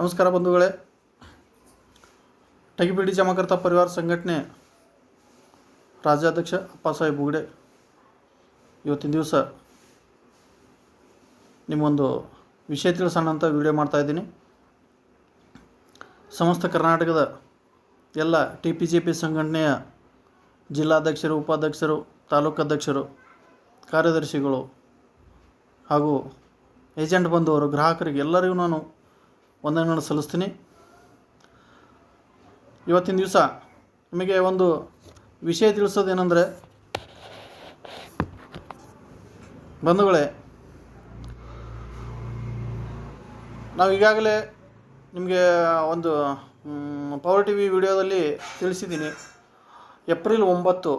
ನಮಸ್ಕಾರ ಬಂಧುಗಳೇ. ಟಗಿಬಿಡಿ ಜಮಾಕರ್ತ ಪರಿವಾರ ಸಂಘಟನೆ ರಾಜ್ಯಾಧ್ಯಕ್ಷ ಅಪ್ಪಾಸಾಹೇಬ್ ಬುಗಡೆ ಇವತ್ತಿನ ದಿವಸ ನಿಮ್ಮೊಂದು ವಿಷಯ ತಿಳಿಸೋಣ ಅಂತ ವಿಡಿಯೋ ಮಾಡ್ತಾಯಿದ್ದೀನಿ ಸಮಸ್ತ ಕರ್ನಾಟಕದ ಎಲ್ಲ ಟಿ ಪಿ ಜೆ ಪಿ ಸಂಘಟನೆಯ ಜಿಲ್ಲಾಧ್ಯಕ್ಷರು, ಉಪಾಧ್ಯಕ್ಷರು, ತಾಲೂಕು ಅಧ್ಯಕ್ಷರು, ಕಾರ್ಯದರ್ಶಿಗಳು ಹಾಗೂ ಏಜೆಂಟ್ ಬಂದವರು ಗ್ರಾಹಕರಿಗೆ ಎಲ್ಲರಿಗೂ ನಾನು ವಂದನೆಗಳನ್ನು ಸಲ್ಲಿಸ್ತೀನಿ. ಇವತ್ತಿನ ದಿವಸ ನಿಮಗೆ ಒಂದು ವಿಷಯ ತಿಳಿಸೋದೇನೆಂದರೆ, ಬಂಧುಗಳೇ, ನಾವು ಈಗಾಗಲೇ ನಿಮಗೆ ಒಂದು ಪವರ್ ಟಿ ವಿ ವಿಡಿಯೋದಲ್ಲಿ ತಿಳಿಸಿದ್ದೀನಿ. ಏಪ್ರಿಲ್ ಒಂಬತ್ತು.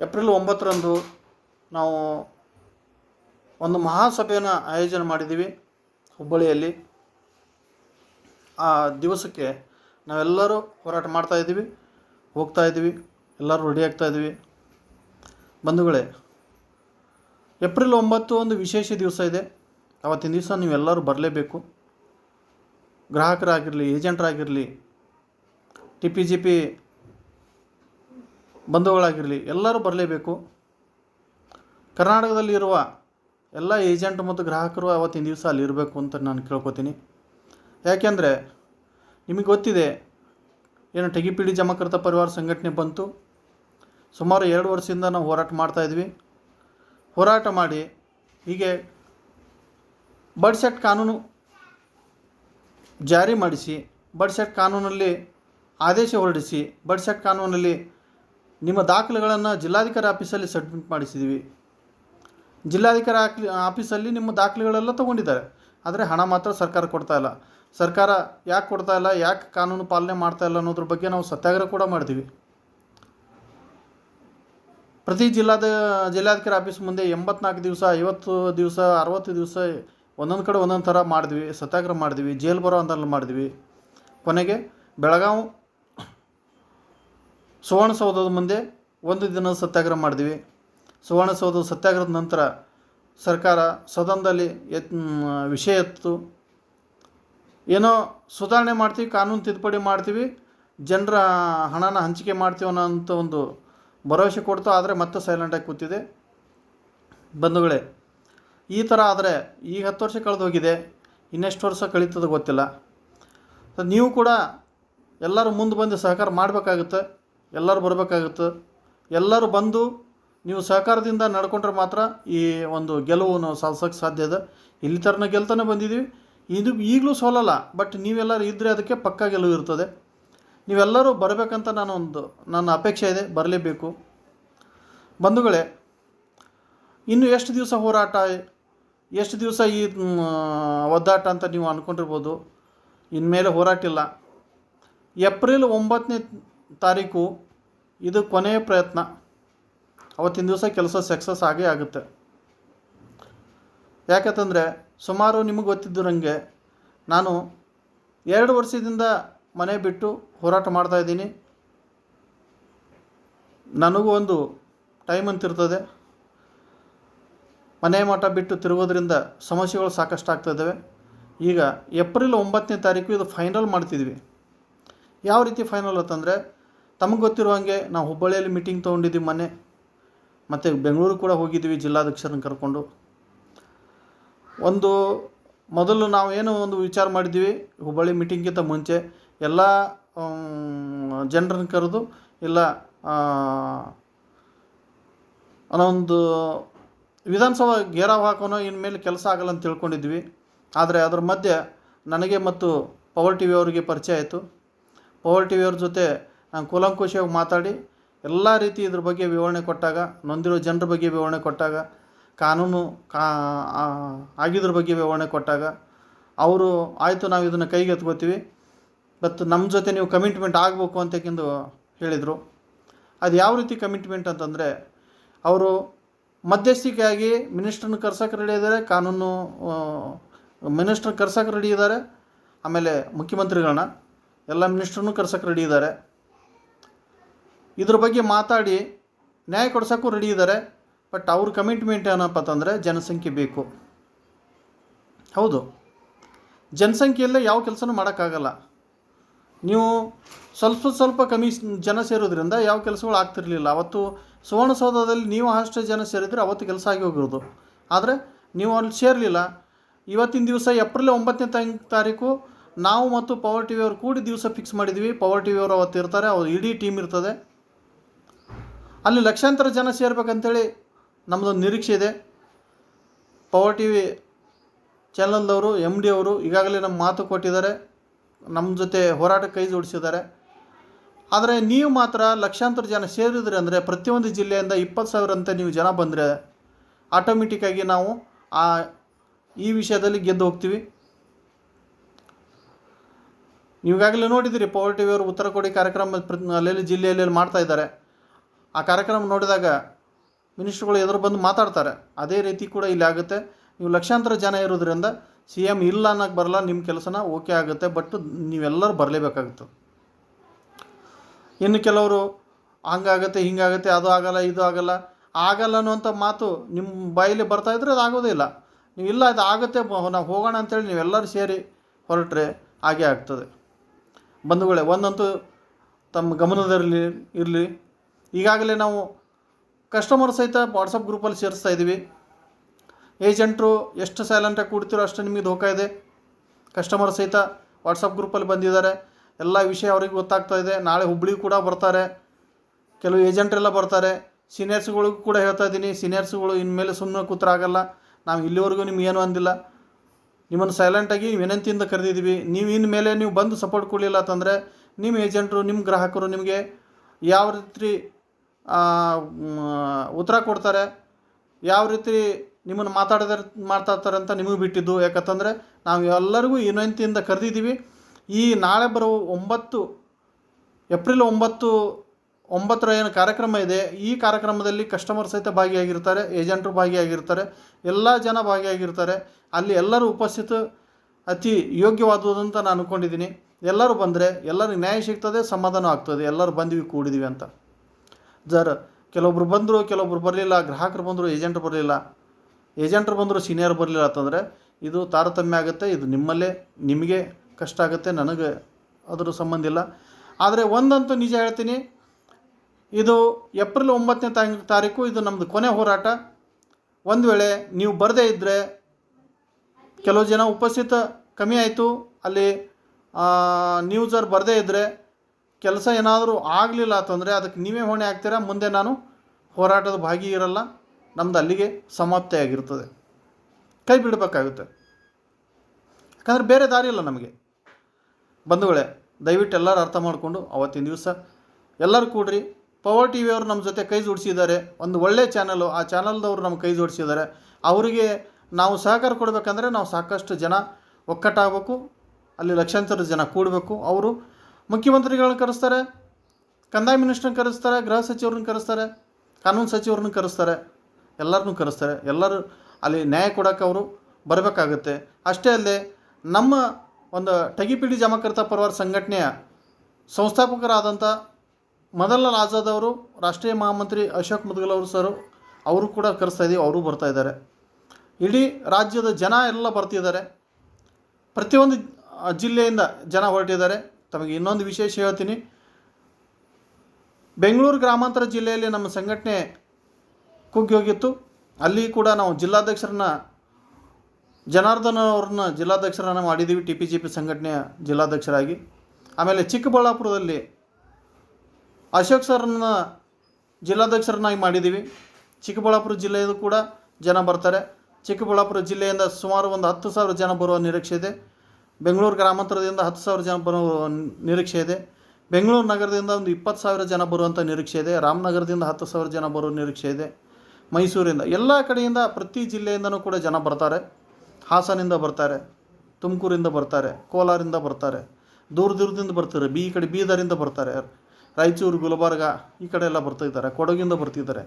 ಏಪ್ರಿಲ್ ಒಂಬತ್ತರಂದು ನಾವು ಒಂದು ಮಹಾಸಭೆಯನ್ನು ಆಯೋಜನೆ ಮಾಡಿದ್ದೀವಿ, ಹುಬ್ಬಳ್ಳಿಯಲ್ಲಿ. ಆ ದಿವಸಕ್ಕೆ ನಾವೆಲ್ಲರೂ ಹೋರಾಟ ಮಾಡ್ತಾ ಇದ್ದೀವಿ, ಹೋಗ್ತಾ ಇದ್ದೀವಿ, ಎಲ್ಲರೂ ರೆಡಿ ಆಗ್ತಾ ಇದ್ದೀವಿ. ಬಂಧುಗಳೇ, ಏಪ್ರಿಲ್ ಒಂಬತ್ತು ಒಂದು ವಿಶೇಷ ದಿವಸ ಇದೆ. ಅವತ್ತಿನ ದಿವಸ ನೀವೆಲ್ಲರೂ ಬರಲೇಬೇಕು. ಗ್ರಾಹಕರಾಗಿರಲಿ, ಏಜೆಂಟ್ರಾಗಿರಲಿ, ಟಿ ಪಿ ಜಿ ಪಿ ಬಂಧುಗಳಾಗಿರಲಿ ಎಲ್ಲರೂ ಬರಲೇಬೇಕು. ಕರ್ನಾಟಕದಲ್ಲಿರುವ ಎಲ್ಲ ಏಜೆಂಟ್ ಮತ್ತು ಗ್ರಾಹಕರು ಆವತ್ತಿನ ದಿವಸ ಅಲ್ಲಿ ಇರಬೇಕು ಅಂತ ನಾನು ಕೇಳ್ಕೊತೀನಿ. ಯಾಕೆಂದರೆ ನಿಮಗೆ ಗೊತ್ತಿದೆ, ಏನು ಟಗಿಪಿಡಿ ಜಮಕರ್ತ ಪರಿವಾರ ಸಂಘಟನೆ ಬಂತು. ಸುಮಾರು ಎರಡು ವರ್ಷದಿಂದ ನಾವು ಹೋರಾಟ ಮಾಡ್ತಾಯಿದ್ವಿ ಹೋರಾಟ ಮಾಡಿ ಹೀಗೆ ಬಡ್ಸೆಟ್ ಕಾನೂನು ಜಾರಿ ಮಾಡಿಸಿ ಬಡ್ಸೆಟ್ ಕಾನೂನಲ್ಲಿ ಆದೇಶ ಹೊರಡಿಸಿ ಬಡ್ಸೆಟ್ ಕಾನೂನಲ್ಲಿ ನಿಮ್ಮ ದಾಖಲೆಗಳನ್ನು ಜಿಲ್ಲಾಧಿಕಾರಿ ಆಫೀಸಲ್ಲಿ ಸಬ್ಮಿಟ್ ಮಾಡಿಸಿದ್ವಿ. ಜಿಲ್ಲಾಧಿಕಾರಿ ಆಕ್ಲಿ ಆಫೀಸಲ್ಲಿ ನಿಮ್ಮ ದಾಖಲೆಗಳೆಲ್ಲ ತೊಗೊಂಡಿದ್ದಾರೆ. ಆದರೆ ಹಣ ಮಾತ್ರ ಸರ್ಕಾರ ಕೊಡ್ತಾ ಇಲ್ಲ. ಸರ್ಕಾರ ಯಾಕೆ ಕೊಡ್ತಾ ಇಲ್ಲ, ಯಾಕೆ ಕಾನೂನು ಪಾಲನೆ ಮಾಡ್ತಾ ಇಲ್ಲ ಅನ್ನೋದ್ರ ಬಗ್ಗೆ ನಾವು ಸತ್ಯಾಗ್ರಹ ಕೂಡ ಮಾಡ್ತೀವಿ. ಪ್ರತಿ ಜಿಲ್ಲಾದ, ಜಿಲ್ಲಾಧಿಕಾರಿ ಆಫೀಸ್ ಮುಂದೆ ಎಂಬತ್ನಾಲ್ಕು ದಿವಸ, ಐವತ್ತು ದಿವಸ, ಅರವತ್ತು ದಿವಸ ಒಂದೊಂದು ಕಡೆ ಒಂದೊಂದು ಥರ ಮಾಡಿದ್ವಿ, ಸತ್ಯಾಗ್ರಹ ಮಾಡಿದ್ವಿ, ಜೈಲು ಬರೋ ಅಂತಲ್ಲಿ ಮಾಡಿದ್ವಿ. ಕೊನೆಗೆ ಬೆಳಗಾವಿ ಸುವರ್ಣಸೌಧದ ಮುಂದೆ ಒಂದು ದಿನ ಸತ್ಯಾಗ್ರಹ ಮಾಡಿದ್ವಿ. ಸುವರ್ಣಸೌಧ ಸತ್ಯಾಗ್ರಹದ ನಂತರ ಸರ್ಕಾರ ಸದನದಲ್ಲಿ ಎತ್ ವಿಷಯ ಎತ್ತು. ಏನೋ ಸುಧಾರಣೆ ಮಾಡ್ತೀವಿ, ಕಾನೂನು ತಿದ್ದುಪಡಿ ಮಾಡ್ತೀವಿ, ಜನರ ಹಣನ ಹಂಚಿಕೆ ಮಾಡ್ತೀವಿ ಅನ್ನೋಂಥ ಒಂದು ಭರವಸೆ ಕೊಡ್ತು, ಆದರೆ ಮತ್ತೆ ಸೈಲೆಂಟಾಗಿ ಕೂತಿದೆ. ಬಂಧುಗಳೇ, ಈ ಥರ ಆದರೆ ಈಗ ಹತ್ತು ವರ್ಷ ಕಳೆದು ಹೋಗಿದೆ, ಇನ್ನೆಷ್ಟು ವರ್ಷ ಕಳೀತದೆ ಗೊತ್ತಿಲ್ಲ. ನೀವು ಕೂಡ ಎಲ್ಲರೂ ಮುಂದೆ ಬಂದು ಸಹಕಾರ ಮಾಡಬೇಕಾಗುತ್ತೆ, ಎಲ್ಲರೂ ಬರಬೇಕಾಗುತ್ತೆ, ಎಲ್ಲರೂ ಬಂದು ನೀವು ಸಹಕಾರದಿಂದ ನಡ್ಕೊಂಡ್ರೆ ಮಾತ್ರ ಈ ಒಂದು ಗೆಲುವು ನಾವು ಸಾಧಿಸೋಕ್ಕೆ ಸಾಧ್ಯ ಅದ ಇಲ್ಲಿ ಥರನ ಗೆಲ್ತಾನೆ ಬಂದಿದ್ದೀವಿ. ಇದು ಈಗಲೂ ಸೋಲಲ್ಲ ಬಟ್ ನೀವೆಲ್ಲರೂ ಇದ್ದರೆ ಅದಕ್ಕೆ ಪಕ್ಕ ಗೆಲುವು ಇರ್ತದೆ. ನೀವೆಲ್ಲರೂ ಬರಬೇಕಂತ ನಾನು ಒಂದು, ನನ್ನ ಅಪೇಕ್ಷೆ ಇದೆ, ಬರಲೇಬೇಕು. ಬಂಧುಗಳೇ, ಇನ್ನು ಎಷ್ಟು ದಿವಸ ಹೋರಾಟ, ಎಷ್ಟು ದಿವಸ ಈ ಒದ್ದಾಟ ಅಂತ ನೀವು ಅಂದ್ಕೊಂಡಿರ್ಬೋದು ಇನ್ಮೇಲೆ ಹೋರಾಟ ಇಲ್ಲ. ಏಪ್ರಿಲ್ ಒಂಬತ್ತನೇ ತಾರೀಕು, ಇದು ಕೊನೆಯ ಪ್ರಯತ್ನ. ಅವತ್ತಿನ ದಿವಸ ಕೆಲಸ ಸಕ್ಸಸ್ ಆಗೇ ಆಗುತ್ತೆ. ಯಾಕಂತಂದರೆ ಸುಮಾರು ನಿಮಗೆ ಗೊತ್ತಿದ್ದರಂಗೆ ನಾನು ಎರಡು ವರ್ಷದಿಂದ ಮನೆ ಬಿಟ್ಟು ಹೋರಾಟ ಮಾಡ್ತಾ ಇದ್ದೀನಿ. ನನಗೂ ಒಂದು ಟೈಮ್ ಅಂತಿರ್ತದೆ ಮನೆ ಮಠ ಬಿಟ್ಟು ತಿರುಗೋದ್ರಿಂದ ಸಮಸ್ಯೆಗಳು ಸಾಕಷ್ಟು ಆಗ್ತಾಯಿದ್ದಾವೆ ಈಗ ಏಪ್ರಿಲ್ ಒಂಬತ್ತನೇ ತಾರೀಕು ಇದು ಫೈನಲ್ ಮಾಡ್ತಿದ್ವಿ. ಯಾವ ರೀತಿ ಫೈನಲ್ ಅಂತಂದರೆ, ತಮಗೆ ಗೊತ್ತಿರೋ ಹಾಗೆ ನಾವು ಹುಬ್ಬಳ್ಳಿಯಲ್ಲಿ ಮೀಟಿಂಗ್ ತೊಗೊಂಡಿದ್ದೀವಿ ಮೊನ್ನೆ ಮತ್ತು ಬೆಂಗಳೂರು ಕೂಡ ಹೋಗಿದ್ದೀವಿ ಜಿಲ್ಲಾಧ್ಯಕ್ಷರನ್ನ ಕರ್ಕೊಂಡು. ಒಂದು ಮೊದಲು ನಾವು ಏನು ಒಂದು ವಿಚಾರ ಮಾಡಿದ್ವಿ, ಹುಬ್ಬಳ್ಳಿ ಮೀಟಿಂಗ್ಗಿಂತ ಮುಂಚೆ. ಎಲ್ಲ ಜನರನ್ನು ಕರೆದು, ಇಲ್ಲ ಒಂದು ವಿಧಾನಸಭಾ ಗೇರಾವ್ ಹಾಕೋನೋ ಇನ್ಮೇಲೆ ಕೆಲಸ ಆಗಲ್ಲ ಅಂತ ತಿಳ್ಕೊಂಡಿದ್ವಿ. ಆದರೆ ಅದರ ಮಧ್ಯೆ ನನಗೆ ಮತ್ತು ಪವರ್ ಟಿ ವಿ ಅವರಿಗೆ ಪರಿಚಯ ಆಯಿತು. ಪವರ್ ಟಿ ವಿಯವ್ರ ಜೊತೆ ನಾನು ಕೂಲಂಕುಷವಾಗಿ ಮಾತಾಡಿ ಎಲ್ಲ ರೀತಿ ಇದ್ರ ಬಗ್ಗೆ ವಿವರಣೆ ಕೊಟ್ಟಾಗ, ನೊಂದಿರೋ ಜನರ ಬಗ್ಗೆ ವಿವರಣೆ ಕೊಟ್ಟಾಗ, ಕಾನೂನು ಕಾ ಆಗಿದ್ರ ಬಗ್ಗೆ ವಿವರಣೆ ಕೊಟ್ಟಾಗ, ಅವರು ಆಯಿತು ನಾವು ಇದನ್ನು ಕೈಗೆ ಎತ್ಕೋತೀವಿ ಮತ್ತು ನಮ್ಮ ಜೊತೆ ನೀವು ಕಮಿಟ್ಮೆಂಟ್ ಆಗಬೇಕು ಅಂತಕ್ಕಿಂದು ಹೇಳಿದರು. ಅದು ಯಾವ ರೀತಿ ಕಮಿಟ್ಮೆಂಟ್ ಅಂತಂದರೆ, ಅವರು ಮಧ್ಯಸ್ಥಿಕೆಯಾಗಿ ಮಿನಿಸ್ಟ್ರನ್ನ ಕರ್ಸಕ್ಕೆ ರೆಡಿ ಇದ್ದಾರೆ ಕಾನೂನು ಮಿನಿಸ್ಟ್ರ್ ಕರ್ಸಕ್ಕೆ ರೆಡಿ ಇದ್ದಾರೆ ಆಮೇಲೆ ಮುಖ್ಯಮಂತ್ರಿಗಳನ್ನ ಎಲ್ಲ ಮಿನಿಸ್ಟ್ರನ್ನು ಕರ್ಸಕ್ಕೆ ರೆಡಿ ಇದ್ದಾರೆ ಇದ್ರ ಬಗ್ಗೆ ಮಾತಾಡಿ, ನ್ಯಾಯ ಕೊಡ್ಸೋಕ್ಕೂ ರೆಡಿ ಇದ್ದಾರೆ ಬಟ್ ಅವ್ರ ಕಮಿಟ್ಮೆಂಟ್ ಏನಪ್ಪ ಅಂತಂದರೆ ಜನಸಂಖ್ಯೆ ಬೇಕು. ಹೌದು. ಜನಸಂಖ್ಯೆಯಲ್ಲೇ ಯಾವ ಕೆಲಸನೂ ಮಾಡೋಕ್ಕಾಗಲ್ಲ. ನೀವು ಸ್ವಲ್ಪ ಸ್ವಲ್ಪ ಕಮ್ಮಿ ಜನ ಸೇರೋದ್ರಿಂದ ಯಾವ ಕೆಲಸಗಳು ಆಗ್ತಿರಲಿಲ್ಲ. ಅವತ್ತು ಸುವರ್ಣಸೌಧದಲ್ಲಿ ನೀವು ಅಷ್ಟು ಜನ ಸೇರಿದರೆ ಅವತ್ತು ಕೆಲಸ ಆಗಿ ಹೋಗಿರೋದು. ಆದರೆ ನೀವು ಅಲ್ಲಿ ಸೇರಲಿಲ್ಲ. ಇವತ್ತಿನ ದಿವಸ ಏಪ್ರಿಲ್ ಒಂಬತ್ತನೇ ತಾರೀ- ತಾರೀಕು ನಾವು ಮತ್ತು ಪವರ್ ಟಿ ವಿಯವರು ಕೂಡಿ ದಿವಸ ಫಿಕ್ಸ್ ಮಾಡಿದ್ವಿ. ಪವರ್ ಟಿ ವಿಯವರು ಅವತ್ತು ಇರ್ತಾರೆ. ಅವ್ರು ಇಡೀ ಟೀಮ್ ಇರ್ತದೆ. ಅಲ್ಲಿ ಲಕ್ಷಾಂತರ ಜನ ಸೇರ್ಬೇಕಂತೇಳಿ ನಮ್ಮದೊಂದು ನಿರೀಕ್ಷೆ ಇದೆ. ಪವರ್ ಟಿ ವಿ ಚಾನಲ್ದವರು ಎಂ ಡಿ ಅವರು ಈಗಾಗಲೇ ನಮ್ಮ ಮಾತು ಕೊಟ್ಟಿದ್ದಾರೆ. ನಮ್ಮ ಜೊತೆ ಹೋರಾಟ ಕೈ ಜೋಡಿಸಿದ್ದಾರೆ. ಆದರೆ ನೀವು ಮಾತ್ರ ಲಕ್ಷಾಂತರ ಜನ ಸೇರಿದ್ರೆ ಅಂದರೆ ಪ್ರತಿಯೊಂದು ಜಿಲ್ಲೆಯಿಂದ ಇಪ್ಪತ್ತು ಸಾವಿರ ಅಂತ ನೀವು ಜನ ಬಂದರೆ ಆಟೋಮೆಟಿಕ್ಕಾಗಿ ನಾವು ಆ, ಈ ವಿಷಯದಲ್ಲಿ ಗೆದ್ದು ಹೋಗ್ತೀವಿ. ನೀವಾಗಲೇ ನೋಡಿದ್ದೀರಿ ಪವರ್ ಟಿ ವಿಯವರು ಉತ್ತರ ಕೊಡಿ ಕಾರ್ಯಕ್ರಮ ಅಲ್ಲೆಲ್ಲಿ ಜಿಲ್ಲೆಯಲ್ಲಿ ಮಾಡ್ತಾ ಇದ್ದಾರೆ. ಆ ಕಾರ್ಯಕ್ರಮ ನೋಡಿದಾಗ ಮಿನಿಸ್ಟ್ರುಗಳು ಎದುರು ಬಂದು ಮಾತಾಡ್ತಾರೆ. ಅದೇ ರೀತಿ ಕೂಡ ಇಲ್ಲಿ ಆಗುತ್ತೆ. ನೀವು ಲಕ್ಷಾಂತರ ಜನ ಇರೋದ್ರಿಂದ ಸಿ ಎಂ ಇಲ್ಲ ಅನ್ನೋಕ್ಕೆ ಬರಲ್ಲ ನಿಮ್ಮ ಕೆಲಸನ ಓಕೆ ಆಗುತ್ತೆ, ಬಟ್ ನೀವೆಲ್ಲರೂ ಬರಲೇಬೇಕಾಗುತ್ತೆ. ಇನ್ನು ಕೆಲವರು ಹಂಗಾಗತ್ತೆ, ಹಿಂಗಾಗತ್ತೆ, ಅದು ಆಗಲ್ಲ, ಇದು ಆಗಲ್ಲ ಆಗಲ್ಲ ಅನ್ನುವಂಥ ಮಾತು ನಿಮ್ಮ ಬಾಯಲ್ಲಿ ಬರ್ತಾ ಇದ್ರೆ ಅದು ಆಗೋದೇ ಇಲ್ಲ. ನೀವು ಇಲ್ಲ ಅದು ಆಗುತ್ತೆ ನಾವು ಹೋಗೋಣ ಅಂತೇಳಿ ನೀವೆಲ್ಲರೂ ಸೇರಿ ಹೊರಟ್ರೆ ಹಾಗೆ ಆಗ್ತದೆ. ಬಂಧುಗಳೇ, ಒಂದಂತೂ ತಮ್ಮ ಗಮನದಲ್ಲಿ ಇರಲಿ. ಈಗಾಗಲೇ ನಾವು ಕಸ್ಟಮರ್ ಸಹಿತ ವಾಟ್ಸಪ್ ಗ್ರೂಪಲ್ಲಿ ಸೇರಿಸ್ತಾ ಇದ್ದೀವಿ. ಏಜೆಂಟ್ರು ಎಷ್ಟು ಸೈಲೆಂಟಾಗಿ ಕೂಡ್ತಿರೋ ಅಷ್ಟು ನಿಮಗೆ ಧೋಕಾ ಇದೆ. ಕಸ್ಟಮರ್ ಸಹಿತ ವಾಟ್ಸಪ್ ಗ್ರೂಪಲ್ಲಿ ಬಂದಿದ್ದಾರೆ. ಎಲ್ಲ ವಿಷಯ ಅವ್ರಿಗೆ ಗೊತ್ತಾಗ್ತಾ ಇದೆ. ನಾಳೆ ಹುಬ್ಳಿ ಕೂಡ ಬರ್ತಾರೆ. ಕೆಲವು ಏಜೆಂಟ್ರೆಲ್ಲ ಬರ್ತಾರೆ. ಸೀನಿಯರ್ಸ್ಗಳಿಗೂ ಕೂಡ ಹೇಳ್ತಾ ಇದ್ದೀನಿ. ಸೀನಿಯರ್ಸ್ಗಳು ಇನ್ಮೇಲೆ ಸುಮ್ಮನೆ ಕೂತ್ರಾಗಲ್ಲ ನಾವು ಇಲ್ಲಿವರೆಗೂ ನಿಮ್ಗೆ ಏನು ಅಂದಿಲ್ಲ. ನಿಮ್ಮನ್ನು ಸೈಲೆಂಟಾಗಿ ವಿನಂತಿಯಿಂದ ಕರೆದಿದ್ದೀವಿ. ನೀವು ಇನ್ಮೇಲೆ ನೀವು ಬಂದು ಸಪೋರ್ಟ್ ಕೊಡಲಿಲ್ಲ ಅಂತಂದರೆ ನಿಮ್ಮ ಏಜೆಂಟ್ರು ನಿಮ್ಮ ಗ್ರಾಹಕರು ನಿಮಗೆ ಯಾವ ರೀತಿ ಉತ್ತರ ಕೊಡ್ತಾರೆ. ಯಾವ ರೀತಿ ನಿಮ್ಮನ್ನು ಮಾತಾಡಿದ ಮಾತಾಡ್ತಾರೆ ಅಂತ ನಿಮಗೆ ಬಿಟ್ಟಿದ್ದು. ಯಾಕಂತಂದರೆ ನಾವು ಎಲ್ಲರಿಗೂ ವಿನಂತಿಯಿಂದ ಕರೆದಿದ್ದೀವಿ. ಈ ನಾಳೆ ಬರೋ ಒಂಬತ್ತು, ಏಪ್ರಿಲ್ ಒಂಬತ್ತು, ಒಂಬತ್ತರ ಏನು ಕಾರ್ಯಕ್ರಮ ಇದೆ, ಈ ಕಾರ್ಯಕ್ರಮದಲ್ಲಿ ಕಸ್ಟಮರ್ ಸಹಿತ ಭಾಗಿಯಾಗಿರ್ತಾರೆ ಏಜೆಂಟ್ರು ಭಾಗಿಯಾಗಿರ್ತಾರೆ, ಎಲ್ಲ ಜನ ಭಾಗಿಯಾಗಿರ್ತಾರೆ. ಅಲ್ಲಿ ಎಲ್ಲರೂ ಉಪಸ್ಥಿತ, ಅತಿ ಯೋಗ್ಯವಾದುದು ಅಂತ ನಾನು ಅಂದ್ಕೊಂಡಿದ್ದೀನಿ ಎಲ್ಲರೂ ಬಂದರೆ, ಎಲ್ಲರಿಗೆ ನ್ಯಾಯ ಸಿಗ್ತದೆ, ಸಮಾಧಾನ ಆಗ್ತದೆ. ಎಲ್ಲರೂ ಬಂದ್ವಿ ಕೂಡಿದ್ದೀವಿ ಅಂತ. ಜರ ಕೆಲವೊಬ್ರು ಬಂದರು, ಕೆಲವೊಬ್ರು ಬರಲಿಲ್ಲ, ಗ್ರಾಹಕರು ಬಂದರು ಏಜೆಂಟ್ ಬರಲಿಲ್ಲ. ಏಜೆಂಟ್ರು ಬಂದರು ಸೀನಿಯರ್ ಬರಲಿಲ್ಲ ಅಂತಂದರೆ ಇದು ತಾರತಮ್ಯ ಆಗುತ್ತೆ, ಇದು ನಿಮ್ಮಲ್ಲೇ, ನಿಮಗೆ ಕಷ್ಟ ಆಗುತ್ತೆ, ನನಗೆ ಅದರ ಸಂಬಂಧ ಇಲ್ಲ. ಆದರೆ ಒಂದಂತೂ ನಿಜ ಹೇಳ್ತೀನಿ, ಇದು ಏಪ್ರಿಲ್ ಒಂಬತ್ತನೇ ತಾರೀಕು ತಾರೀಕು, ಇದು ನಮ್ಮದು ಕೊನೆ ಹೋರಾಟ. ಒಂದು ವೇಳೆ ನೀವು ಬರದೇ ಇದ್ದರೆ ಕೆಲವು ಜನ ಉಪಸ್ಥಿತ ಕಮ್ಮಿ ಆಯಿತು, ಅಲ್ಲಿ ನ್ಯೂಸರ್ ಬರದೇ ಇದ್ದರೆ ಕೆಲಸ ಏನಾದರೂ ಆಗಲಿಲ್ಲ ಅಂತಂದರೆ ಅದಕ್ಕೆ ನೀವೇ ಹೊಣೆ ಆಗ್ತೀರಾ? ಮುಂದೆ ನಾನು ಹೋರಾಟದ ಭಾಗಿ ಇರಲ್ಲ. ನಮ್ದು ಅಲ್ಲಿಗೆ ಸಮಾಪ್ತಿಯಾಗಿರ್ತದೆ ಕೈ ಬಿಡಬೇಕಾಗುತ್ತೆ. ಯಾಕಂದರೆ ಬೇರೆ ದಾರಿ ಇಲ್ಲ ನಮಗೆ. ಬಂಧುಗಳೇ, ದಯವಿಟ್ಟು ಎಲ್ಲರೂ ಅರ್ಥ ಮಾಡಿಕೊಂಡು ಅವತ್ತಿನ ದಿವಸ ಎಲ್ಲರೂ ಕೂಡ್ರಿ. ಪವರ್ ಟಿ ವಿಯವರು ನಮ್ಮ ಜೊತೆ ಕೈ ಜೋಡಿಸಿದ್ದಾರೆ. ಒಂದು ಒಳ್ಳೆ ಚಾನಲು ಆ ಚಾನಲ್ದವರು ನಮ್ಮ ಕೈ ಜೋಡಿಸಿದ್ದಾರೆ. ಅವರಿಗೆ ನಾವು ಸಹಕಾರ ಕೊಡಬೇಕಂದ್ರೆ ನಾವು ಸಾಕಷ್ಟು ಜನ ಒಕ್ಕಟ್ಟಾಗಬೇಕು. ಅಲ್ಲಿ ಲಕ್ಷಾಂತರ ಜನ ಕೂಡಬೇಕು. ಅವರು ಮುಖ್ಯಮಂತ್ರಿಗಳನ್ನ ಕರೆಸ್ತಾರೆ, ಕಂದಾಯ ಮಿನಿಸ್ಟ್ರನ್ನ ಕರೆಸ್ತಾರೆ, ಗೃಹ ಸಚಿವರನ್ನ ಕರೆಸ್ತಾರೆ, ಕಾನೂನು ಸಚಿವರನ್ನ ಕರೆಸ್ತಾರೆ, ಎಲ್ಲರನ್ನೂ ಕರೆಸ್ತಾರೆ. ಎಲ್ಲರೂ ಅಲ್ಲಿ ನ್ಯಾಯ ಕೊಡೋಕೆ ಅವರು ಬರಬೇಕಾಗುತ್ತೆ. ಅಷ್ಟೇ ಅಲ್ಲದೆ ನಮ್ಮ ಒಂದು ಟಗಿಪಿಡಿ ಜಮಾಕರ್ತ ಪರವಾರ ಸಂಘಟನೆಯ ಸಂಸ್ಥಾಪಕರಾದಂಥ ಮೊದಲ ಆಜಾದ್ ಅವರು, ರಾಷ್ಟ್ರೀಯ ಮಹಾಮಂತ್ರಿ ಅಶೋಕ್ ಮುದ್ಗಲ್ ಅವರು ಸರ್, ಅವರು ಕೂಡ ಕರೆಸ್ತಾ ಇದ್ದೀವಿ, ಅವರು ಬರ್ತಾ ಇದ್ದಾರೆ. ಇಡೀ ರಾಜ್ಯದ ಜನ ಎಲ್ಲ ಬರ್ತಿದ್ದಾರೆ. ಪ್ರತಿಯೊಂದು ಜಿಲ್ಲೆಯಿಂದ ಜನ ಹೊರಟಿದ್ದಾರೆ. ತಮಗೆ ಇನ್ನೊಂದು ವಿಶೇಷ ಹೇಳ್ತೀನಿ. ಬೆಂಗಳೂರು ಗ್ರಾಮಾಂತರ ಜಿಲ್ಲೆಯಲ್ಲಿ ನಮ್ಮ ಸಂಘಟನೆ ಕುಗ್ಗಿ ಹೋಗಿತ್ತು. ಅಲ್ಲಿ ಕೂಡ ನಾವು ಜಿಲ್ಲಾಧ್ಯಕ್ಷರನ್ನ ಜನಾರ್ದನ ಅವ್ರನ್ನ ಜಿಲ್ಲಾಧ್ಯಕ್ಷರನ್ನ ಮಾಡಿದ್ದೀವಿ ಟಿ ಪಿ ಜಿ ಪಿ ಸಂಘಟನೆಯ ಜಿಲ್ಲಾಧ್ಯಕ್ಷರಾಗಿ. ಆಮೇಲೆ ಚಿಕ್ಕಬಳ್ಳಾಪುರದಲ್ಲಿ ಅಶೋಕ್ ಸರ್ನ ಜಿಲ್ಲಾಧ್ಯಕ್ಷರನ್ನಾಗಿ ಮಾಡಿದ್ದೀವಿ ಚಿಕ್ಕಬಳ್ಳಾಪುರ ಜಿಲ್ಲೆಯದು ಕೂಡ ಜನ ಬರ್ತಾರೆ. ಚಿಕ್ಕಬಳ್ಳಾಪುರ ಜಿಲ್ಲೆಯಿಂದ ಸುಮಾರು ಒಂದು ಹತ್ತು ಸಾವಿರ ಜನ ಬರುವ ನಿರೀಕ್ಷೆ ಇದೆ. ಬೆಂಗಳೂರು ಗ್ರಾಮಾಂತರದಿಂದ ಹತ್ತು ಸಾವಿರ ಜನ ಬರೋ ನಿರೀಕ್ಷೆ ಇದೆ. ಬೆಂಗಳೂರು ನಗರದಿಂದ ಒಂದು ಇಪ್ಪತ್ತು ಸಾವಿರ ಜನ ಬರುವಂಥ ನಿರೀಕ್ಷೆ ಇದೆ. ರಾಮನಗರದಿಂದ ಹತ್ತು ಸಾವಿರ ಜನ ಬರೋ ನಿರೀಕ್ಷೆ ಇದೆ. ಮೈಸೂರಿಂದ ಎಲ್ಲ ಕಡೆಯಿಂದ ಪ್ರತಿ ಜಿಲ್ಲೆಯಿಂದನೂ ಕೂಡ ಜನ ಬರ್ತಾರೆ. ಹಾಸನಿಂದ ಬರ್ತಾರೆ, ತುಮಕೂರಿಂದ ಬರ್ತಾರೆ, ಕೋಲಾರಿಂದ ಬರ್ತಾರೆ, ದೂರ ದೂರದಿಂದ ಬರ್ತಾರೆ, ಬಿ ಈ ಕಡೆ ಬೀದರಿಂದ ಬರ್ತಾರೆ. ರಾಯಚೂರು, ಗುಲ್ಬರ್ಗ ಈ ಕಡೆ ಎಲ್ಲ ಬರ್ತಿದ್ದಾರೆ ಕೊಡಗಿಂದ ಬರ್ತಿದ್ದಾರೆ.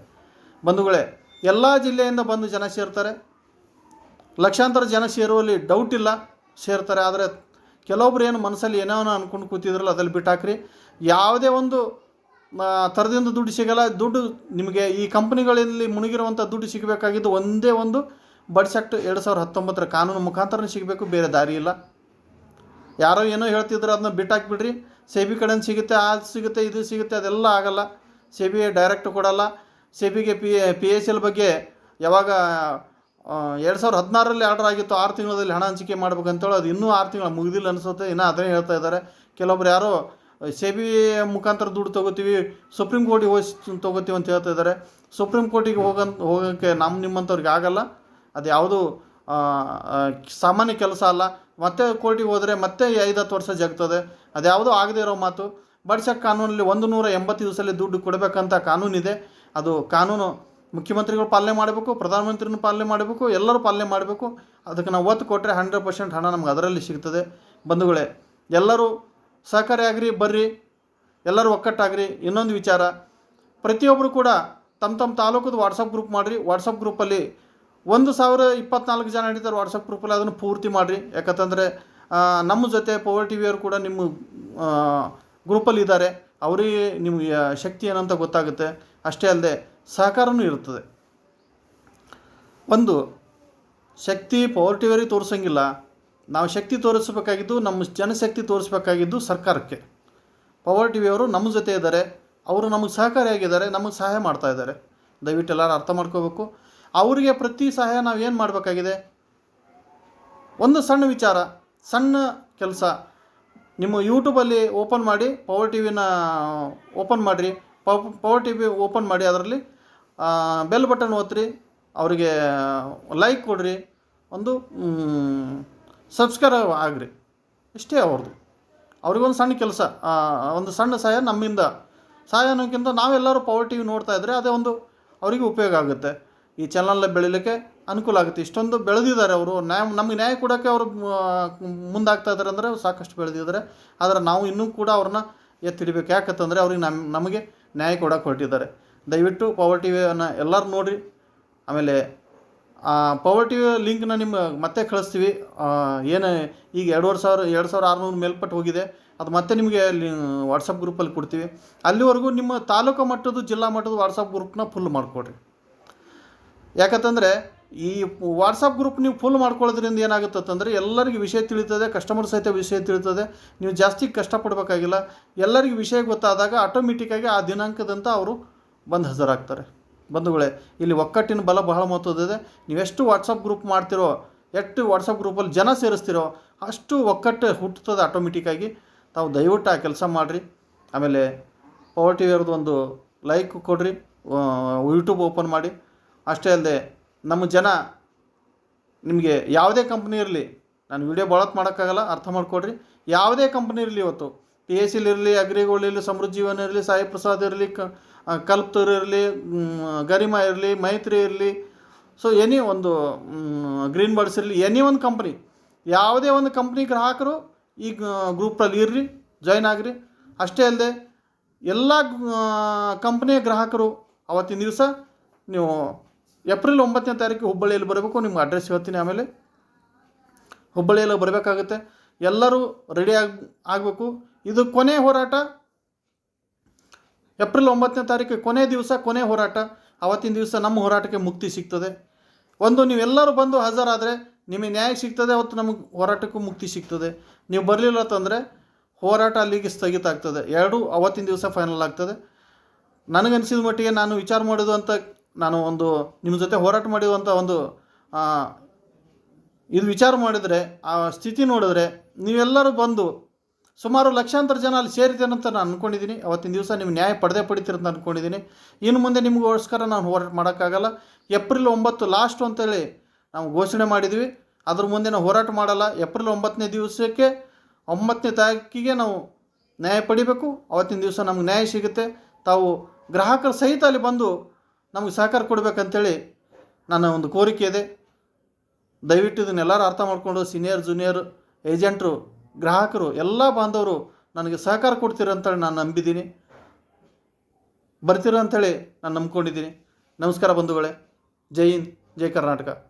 ಬಂಧುಗಳೇ, ಎಲ್ಲ ಜಿಲ್ಲೆಯಿಂದ ಬಂದು ಜನ ಸೇರ್ತಾರೆ. ಲಕ್ಷಾಂತರ ಜನ ಸೇರುವಲ್ಲಿ ಡೌಟ್ ಇಲ್ಲ. ಸೇರ್ತಾರೆ. ಆದರೆ ಕೆಲವೊಬ್ರು ಏನು ಮನಸ್ಸಲ್ಲಿ ಏನೋ ಅಂದ್ಕೊಂಡು ಕೂತಿದ್ರಲ್ಲ ಅದಲ್ಲಿ ಬಿಟ್ಟಾಕ್ರಿ. ಯಾವುದೇ ಒಂದು ಥರದಿಂದ ದುಡ್ಡು ಸಿಗಲ್ಲ. ದುಡ್ಡು ನಿಮಗೆ ಈ ಕಂಪ್ನಿಗಳಲ್ಲಿ ಮುಳುಗಿರುವಂಥ ದುಡ್ಡು ಸಿಗಬೇಕಾಗಿದ್ದು ಒಂದೇ ಒಂದು ಬಡ್ಸ್ ಎರಡು ಸಾವಿರದ ಹತ್ತೊಂಬತ್ತರ ಕಾನೂನು ಮುಖಾಂತರನೇ ಸಿಗಬೇಕು, ಬೇರೆ ದಾರಿ ಇಲ್ಲ. ಯಾರೋ ಏನೋ ಹೇಳ್ತಿದ್ರು ಅದನ್ನ ಬಿಟ್ಟಾಕ್ಬಿಡ್ರಿ. ಸೆಬಿ ಕಡೆಯಿಂದ ಸಿಗುತ್ತೆ ಅದು ಸಿಗುತ್ತೆ, ಇದು ಸಿಗುತ್ತೆ, ಅದೆಲ್ಲ ಆಗಲ್ಲ. ಸೆಬಿ ಡೈರೆಕ್ಟ್ ಕೊಡಲ್ಲ. ಸೆಬಿಗೆ ಪಿ ಪಿ ಎಸ್ ಎಲ್ ಬಗ್ಗೆ ಯಾವಾಗ ಎರಡು ಸಾವಿರದ ಹದಿನಾರರಲ್ಲಿ ಆರ್ಡರ್ ಆಗಿತ್ತು. ಆರು ತಿಂಗಳಲ್ಲಿ ಹಣ ಹಂಚಿಕೆ ಮಾಡ್ಬೇಕಂತೇಳಿ ಅದು ಇನ್ನೂ ಆರು ತಿಂಗಳು ಮುಗಿದಿಲ್ಲ ಅನಿಸುತ್ತೆ. ಇನ್ನೂ ಅದನ್ನೇ ಹೇಳ್ತಾ ಇದ್ದಾರೆ. ಕೆಲವೊಬ್ರು ಯಾರೋ ಸೆಬಿ ಮುಖಾಂತರ ದುಡ್ಡು ತೊಗೋತೀವಿ, ಸುಪ್ರೀಂ ಕೋರ್ಟಿಗೆ ಹೋಗಿ ತೊಗೋತೀವಿ ಅಂತ ಹೇಳ್ತಾ ಇದ್ದಾರೆ. ಸುಪ್ರೀಂ ಕೋರ್ಟಿಗೆ ಹೋಗನ್, ಹೋಗೋಕ್ಕೆ ನಮ್ಮ ನಿಮ್ಮಂಥವ್ರಿಗೆ ಆಗಲ್ಲ. ಅದು ಯಾವುದು ಸಾಮಾನ್ಯ ಕೆಲಸ ಅಲ್ಲ. ಮತ್ತೆ ಕೋರ್ಟಿಗೆ ಹೋದರೆ ಮತ್ತೆ ಐದು, ಹತ್ತು ವರ್ಷ ಜಗ್ತದೆ. ಅದ್ಯಾವುದೂ ಆಗದೇ ಇರೋ ಮಾತು. ಬಡ್ಸಕ್ಕೆ ಕಾನೂನಲ್ಲಿ ಒಂದು ನೂರ ಎಂಬತ್ತು ದಿವಸದಲ್ಲಿ ದುಡ್ಡು ಕೊಡಬೇಕಂತ ಕಾನೂನಿದೆ. ಅದು ಕಾನೂನು ಮುಖ್ಯಮಂತ್ರಿಗಳು ಪಾಲನೆ ಮಾಡಬೇಕು, ಪ್ರಧಾನಮಂತ್ರಿನೂ ಪಾಲನೆ ಮಾಡಬೇಕು, ಎಲ್ಲರೂ ಪಾಲನೆ ಮಾಡಬೇಕು. ಅದಕ್ಕೆ ನಾವು ಒತ್ತು ಕೊಟ್ಟರೆ ಹಂಡ್ರೆಡ್ ಪರ್ಸೆಂಟ್ ಹಣ ನಮ್ಗೆ ಅದರಲ್ಲಿ ಸಿಗ್ತದೆ. ಬಂಧುಗಳೇ, ಎಲ್ಲರೂ ಸಹಕಾರಿ ಆಗ್ರಿ, ಬರ್ರಿ. ಎಲ್ಲರೂ ಒಕ್ಕಟ್ಟಾಗ್ರಿ. ಇನ್ನೊಂದು ವಿಚಾರ ಪ್ರತಿಯೊಬ್ಬರು ಕೂಡ ತಮ್ಮ ತಮ್ಮ ತಾಲೂಕದ ವಾಟ್ಸಪ್ ಗ್ರೂಪ್ ಮಾಡಿರಿ. ವಾಟ್ಸಪ್ ಗ್ರೂಪಲ್ಲಿ ಒಂದು ಸಾವಿರ ಇಪ್ಪತ್ನಾಲ್ಕು ಜನ ನಡೀತಾರೆ ವಾಟ್ಸಪ್ ಗ್ರೂಪಲ್ಲಿ ಅದನ್ನು ಪೂರ್ತಿ ಮಾಡಿರಿ. ಯಾಕಂತಂದರೆ ನಮ್ಮ ಜೊತೆ ಪವರ್ ಟಿ ವಿಯವರು ಕೂಡ ನಿಮ್ಮ ಗ್ರೂಪಲ್ಲಿ ಇದ್ದಾರೆ. ಅವರಿಗೆ ನಿಮಗೆ ಶಕ್ತಿ ಏನಂತ ಗೊತ್ತಾಗುತ್ತೆ. ಅಷ್ಟೇ ಅಲ್ಲದೆ ಸಹಕಾರನೂ ಇರುತ್ತದೆ. ಒಂದು, ಶಕ್ತಿ ಪವರ್ ಟಿವರಿ ತೋರಿಸೋಂಗಿಲ್ಲ. ನಾವು ಶಕ್ತಿ ತೋರಿಸಬೇಕಾಗಿದ್ದು, ನಮ್ಮ ಜನಶಕ್ತಿ ತೋರಿಸಬೇಕಾಗಿದ್ದು ಸರ್ಕಾರಕ್ಕೆ. ಪವರ್ ಟಿ ವಿಯವರು ನಮ್ಮ ಜೊತೆ ಇದ್ದಾರೆ. ಅವರು ನಮಗೆ ಸಹಕಾರಿಯಾಗಿದ್ದಾರೆ, ನಮಗೆ ಸಹಾಯ ಮಾಡ್ತಾ ಇದ್ದಾರೆ. ದಯವಿಟ್ಟು ಎಲ್ಲರೂ ಅರ್ಥ ಮಾಡ್ಕೋಬೇಕು. ಅವರಿಗೆ ಪ್ರತಿ ಸಹಾಯ ನಾವು ಏನು ಮಾಡಬೇಕಾಗಿದೆ? ಒಂದು ಸಣ್ಣ ವಿಚಾರ, ಸಣ್ಣ ಕೆಲಸ. ನಿಮ್ಮ ಯೂಟ್ಯೂಬಲ್ಲಿ ಓಪನ್ ಮಾಡಿ ಪವರ್ ಟಿ ವಿನ ಓಪನ್ ಮಾಡಿರಿ. ಪವರ್ ಟಿ ವಿ ಓಪನ್ ಮಾಡಿ ಅದರಲ್ಲಿ ಬೆಲ್ ಬಟನ್ ಒತ್ತಿರಿ ಅವರಿಗೆ ಲೈಕ್ ಕೊಡ್ರಿ, ಒಂದು ಸಬ್ಸ್ಕ್ರೈಬ್ ಆಗ್ರಿ. ಇಷ್ಟೇ ಅವ್ರದ್ದು ಅವ್ರಿಗೊಂದು ಸಣ್ಣ ಕೆಲಸ ಒಂದು ಸಣ್ಣ ಸಹಾಯ ನಮ್ಮಿಂದ. ಸಹಾಯ ಅನ್ನೋಕ್ಕಿಂತ ನಾವೆಲ್ಲರೂ ಪವರ್ ಟಿ ವಿ ನೋಡ್ತಾ ಇದ್ದರೆ ಅದೇ ಒಂದು ಅವರಿಗೆ ಉಪಯೋಗ ಆಗುತ್ತೆ. ಈ ಚಾನಲ್ನ ಬೆಳಿಲಿಕ್ಕೆ ಅನುಕೂಲ ಆಗುತ್ತೆ. ಇಷ್ಟೊಂದು ಬೆಳೆದಿದ್ದಾರೆ ಅವರು. ನ್ಯಾಯ, ನಮಗೆ ನ್ಯಾಯ ಕೊಡೋಕ್ಕೆ ಅವರು ಮುಂದಾಗ್ತಾ ಇದ್ದಾರೆ ಅಂದರೆ ಸಾಕಷ್ಟು ಬೆಳೆದಿದ್ದಾರೆ. ಆದರೆ ನಾವು ಇನ್ನೂ ಕೂಡ ಅವ್ರನ್ನ ಎತ್ತಿಡಬೇಕು. ಯಾಕಂತಂದರೆ ಅವ್ರಿಗೆ ನಮ್ಮ ನಮಗೆ ನ್ಯಾಯ ಕೊಡೋಕೆ ಹೊರಟಿದ್ದಾರೆ. ದಯವಿಟ್ಟು ಪವರ್ ಟಿ ವಿಯನ್ನು ಎಲ್ಲರೂ ನೋಡಿರಿ. ಆಮೇಲೆ ಪವರ್ ಟಿ ವಿ ಲಿಂಕ್ನ ನಿಮ್ಗೆ ಮತ್ತೆ ಕಳಿಸ್ತೀವಿ. ಏನು ಈಗ ಎರಡುವರೆ ಸಾವಿರ, ಎರಡು ಸಾವಿರ ಆರುನೂರು ಮೇಲ್ಪಟ್ಟು ಹೋಗಿದೆ. ಅದು ಮತ್ತೆ ನಿಮಗೆ ವಾಟ್ಸಪ್ ಗ್ರೂಪಲ್ಲಿ ಕೊಡ್ತೀವಿ. ಅಲ್ಲಿವರೆಗೂ ನಿಮ್ಮ ತಾಲೂಕು ಮಟ್ಟದ ಜಿಲ್ಲಾ ಮಟ್ಟದ ವಾಟ್ಸಪ್ ಗ್ರೂಪ್ನ ಫುಲ್ ಮಾಡಿಕೊಡ್ರಿ. ಯಾಕಂತಂದರೆ, ಈ ವಾಟ್ಸಪ್ ಗ್ರೂಪ್ ನೀವು ಫುಲ್ ಮಾಡ್ಕೊಳ್ಳೋದ್ರಿಂದ ಏನಾಗುತ್ತೆ ಅಂತಂದರೆ ಎಲ್ಲರಿಗೂ ವಿಷಯ ತಿಳಿತದೆ ಕಸ್ಟಮರ್ ಸಹಿತ ವಿಷಯ ತಿಳಿತದೆ. ನೀವು ಜಾಸ್ತಿ ಕಷ್ಟಪಡಬೇಕಾಗಿಲ್ಲ. ಎಲ್ಲರಿಗೂ ವಿಷಯ ಗೊತ್ತಾದಾಗ ಆಟೋಮೆಟಿಕ್ಕಾಗಿ ಆ ದಿನಾಂಕದಂತ ಅವರು ಬಂದು ಹಾಜರಾಗ್ತಾರೆ. ಬಂಧುಗಳೇ, ಇಲ್ಲಿ ಒಕ್ಕಟ್ಟಿನ ಬಲ ಬಹಳ ಮಹತ್ವದಿದೆ ನೀವೆಷ್ಟು ವಾಟ್ಸಪ್ ಗ್ರೂಪ್ ಮಾಡ್ತಿರೋ, ಎಷ್ಟು ವಾಟ್ಸಪ್ ಗ್ರೂಪಲ್ಲಿ ಜನ ಸೇರಿಸ್ತಿರೋ, ಅಷ್ಟು ಒಕ್ಕಟ್ಟು ಹುಟ್ಟುತ್ತದೆ ಆಟೋಮೆಟಿಕ್ಕಾಗಿ ತಾವು ದಯವಿಟ್ಟು ಆ ಕೆಲಸ ಮಾಡಿರಿ. ಆಮೇಲೆ ಪವರ್ ಟಿ ಒಂದು ಲೈಕ್ ಕೊಡ್ರಿ ಯೂಟ್ಯೂಬ್ ಓಪನ್ ಮಾಡಿ. ಅಷ್ಟೇ ಅಲ್ಲದೆ, ನಮ್ಮ ಜನ, ನಿಮಗೆ ಯಾವುದೇ ಕಂಪ್ನಿ ಇರಲಿ, ನಾನು ವಿಡಿಯೋ ಭಾಳತ್ ಮಾಡೋಕ್ಕಾಗಲ್ಲ, ಅರ್ಥ ಮಾಡಿಕೊಡ್ರಿ. ಯಾವುದೇ ಕಂಪ್ನಿ ಇರಲಿ ಇವತ್ತು ಪಿ ಎಸ್ ಸಿಲಿ ಇರಲಿ, ಅಗ್ರಿಗೋಲ್ಡ್ ಇರಲಿ ಸಮೃದ್ಧಿ ಇರಲಿ, ಸಾಯಿ ಪ್ರಸಾದ್ ಇರಲಿ ಕಲ್ಪ್ತೂರ್ ಇರಲಿ ಗರಿಮಾ ಇರಲಿ, ಮೈತ್ರಿ ಇರಲಿ. ಸೊ ಎನಿ ಒಂದು ಗ್ರೀನ್ ಬರ್ಡ್ಸ್ ಇರಲಿ ಎನಿ ಒಂದು ಕಂಪ್ನಿ ಯಾವುದೇ ಒಂದು ಕಂಪ್ನಿ ಗ್ರಾಹಕರು ಈ ಗ್ರೂಪಲ್ಲಿ ಇರ್ರಿ ಜಾಯ್ನ್ ಆಗಿರಿ. ಅಷ್ಟೇ ಅಲ್ಲದೆ ಎಲ್ಲ ಕಂಪ್ನಿಯ ಗ್ರಾಹಕರು ಅವತ್ತಿನ ದಿವಸ ನೀವು ಏಪ್ರಿಲ್ ಒಂಬತ್ತನೇ ತಾರೀಕು ಹುಬ್ಬಳ್ಳಿಯಲ್ಲಿ ಬರಬೇಕು ನಿಮ್ಗೆ ಅಡ್ರೆಸ್ ಹೇಳ್ತೀನಿ ಆಮೇಲೆ. ಹುಬ್ಬಳ್ಳಿಯಲ್ಲಿ ಬರಬೇಕಾಗುತ್ತೆ. ಎಲ್ಲರೂ ರೆಡಿ ಆಗಿ, ಆಗಬೇಕು. ಇದು ಕೊನೆ ಹೋರಾಟ. ಏಪ್ರಿಲ್ ಒಂಬತ್ತನೇ ತಾರೀಕು ಕೊನೆ ದಿವಸ, ಕೊನೆ ಹೋರಾಟ. ಅವತ್ತಿನ ದಿವಸ ನಮ್ಮ ಹೋರಾಟಕ್ಕೆ ಮುಕ್ತಿ ಸಿಗ್ತದೆ. ಒಂದು ನೀವೆಲ್ಲರೂ ಬಂದು ಹಾಜರಾದರೆ ನಿಮಗೆ ನ್ಯಾಯ ಸಿಗ್ತದೆ, ಅವತ್ತು ನಮಗೆ ಹೋರಾಟಕ್ಕೂ ಮುಕ್ತಿ ಸಿಗ್ತದೆ. ನೀವು ಬರಲಿಲ್ಲ ಅಂತಂದರೆ ಹೋರಾಟ ಅಲ್ಲಿಗೆ ಸ್ಥಗಿತ ಆಗ್ತದೆ. ಎರಡೂ, ಅವತ್ತಿನ ದಿವಸ ಫೈನಲ್ ಆಗ್ತದೆ. ನನಗನ್ಸಿದ ಮಟ್ಟಿಗೆ ನಾನು ವಿಚಾರ ಮಾಡೋದು ಅಂತ ನಾನು ಒಂದು ನಿಮ್ಮ ಜೊತೆ ಹೋರಾಟ ಮಾಡಿರುವಂಥ ಒಂದು ಇದು ವಿಚಾರ ಮಾಡಿದರೆ, ಆ ಸ್ಥಿತಿ ನೋಡಿದ್ರೆ ನೀವೆಲ್ಲರೂ ಬಂದು ಸುಮಾರು ಲಕ್ಷಾಂತರ ಜನ ಅಲ್ಲಿ ಸೇರಿದ್ದೇನೆ ಅಂತ ನಾನು ಅಂದ್ಕೊಂಡಿದ್ದೀನಿ ಅವತ್ತಿನ ದಿವಸ ನೀವು ನ್ಯಾಯ ಪಡೆದೇ ಪಡಿತೀರಂತ ಅಂದ್ಕೊಂಡಿದ್ದೀನಿ ಇನ್ನು ಮುಂದೆ ನಿಮಗೋಸ್ಕರ ನಾನು ಹೋರಾಟ ಮಾಡೋಕ್ಕಾಗಲ್ಲ. ಏಪ್ರಿಲ್ ಒಂಬತ್ತು ಲಾಸ್ಟ್ ಅಂತೇಳಿ ನಾವು ಘೋಷಣೆ ಮಾಡಿದ್ವಿ. ಅದ್ರ ಮುಂದೆ ನಾವು ಹೋರಾಟ ಮಾಡಲ್ಲ. ಏಪ್ರಿಲ್ ಒಂಬತ್ತನೇ ದಿವಸಕ್ಕೆ ಒಂಬತ್ತನೇ ತಾರೀಕಿಗೆ ನಾವು ನ್ಯಾಯ ಪಡಿಬೇಕು. ಅವತ್ತಿನ ದಿವಸ ನಮ್ಗೆ ನ್ಯಾಯ ಸಿಗುತ್ತೆ. ತಾವು ಗ್ರಾಹಕರ ಸಹಿತ ಅಲ್ಲಿ ಬಂದು ನಮಗೆ ಸಹಕಾರ ಕೊಡಬೇಕಂತೇಳಿ ನನ್ನ ಒಂದು ಕೋರಿಕೆ ಇದೆ. ದಯವಿಟ್ಟು ಇದನ್ನೆಲ್ಲರೂ ಅರ್ಥ ಮಾಡಿಕೊಂಡು ಸೀನಿಯರ್ ಜೂನಿಯರ್ ಏಜೆಂಟ್ರು ಗ್ರಾಹಕರು, ಎಲ್ಲ ಬಾಂಧವರು ನನಗೆ ಸಹಕಾರ ಕೊಡ್ತೀರಂತೇಳಿ ನಾನು ನಂಬಿದ್ದೀನಿ. ಬರ್ತೀರ ಅಂಥೇಳಿ ನಾನು ನಂಬ್ಕೊಂಡಿದ್ದೀನಿ. ನಮಸ್ಕಾರ ಬಂಧುಗಳೇ. ಜೈ ಹಿಂದ್, ಜೈ ಕರ್ನಾಟಕ.